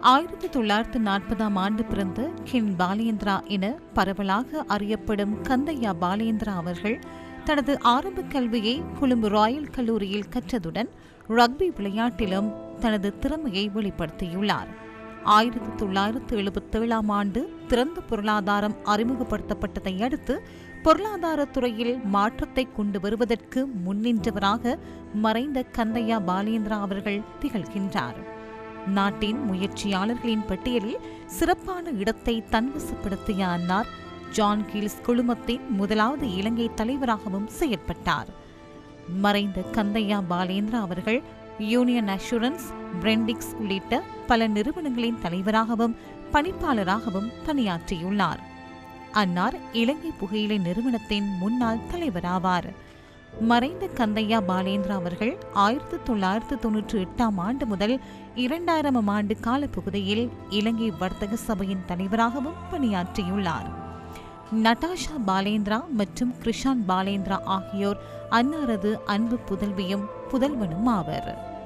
ஆயிரத்தி தொள்ளாயிரத்து நாற்பதாம் ஆண்டு பிறந்த கின் பாலேந்திரா என பரவலாக அறியப்படும் கந்தையா பாலேந்திரா அவர்கள் தனது ஆரம்ப கல்வியை கொழும்பு ராயல் கல்லூரியில் கற்றதுடன் ரக்பி விளையாட்டிலும் தனது திறமையை வெளிப்படுத்தியுள்ளார். ஆயிரத்தி தொள்ளாயிரத்து எழுபத்தேழாம் ஆண்டு திறந்த பொருளாதாரம் அறிமுகப்படுத்தப்பட்டதை அடுத்து பொருளாதாரத்துறையில் மாற்றத்தை கொண்டு வருவதற்கு முன்னின்றவராக மறைந்த கந்தையா பாலேந்திரா அவர்கள் திகழ்கின்றார். நாட்டின் முயற்சியாளர்களின் பட்டியலில் சிறப்பான இடத்தை தன்வசப்படுத்திய அன்னார் ஜான் கீல்ஸ் குழுமத்தின் முதலாவது இலங்கை தலைவராகவும் செயற்பட்டார். மறைந்த கந்தையா பாலேந்திரா அவர்கள் யூனியன் அஷூரன்ஸ் பிரெண்டிக்ஸ் உள்ளிட்ட பல நிறுவனங்களின் தலைவராகவும் பணிப்பாளராகவும் பணியாற்றியுள்ளார். அன்னார் இலங்கை புகையிலை நிறுவனத்தின் முன்னாள் தலைவராவார். மறைந்த கந்தையா பாலேந்திரா அவர்கள் ஆயிரத்தி தொள்ளாயிரத்து தொன்னூற்றி எட்டாம் ஆண்டு முதல் இரண்டாயிரம் ஆண்டு காலப்பகுதியில் இலங்கை வர்த்தக சபையின் தலைவராகவும் பணியாற்றியுள்ளார். நட்டாஷா பாலேந்திரா மற்றும் கிருஷான் பாலேந்திரா ஆகியோர் அன்னாரது அன்பு புதல்வியும் புதல்வனும் ஆவர்.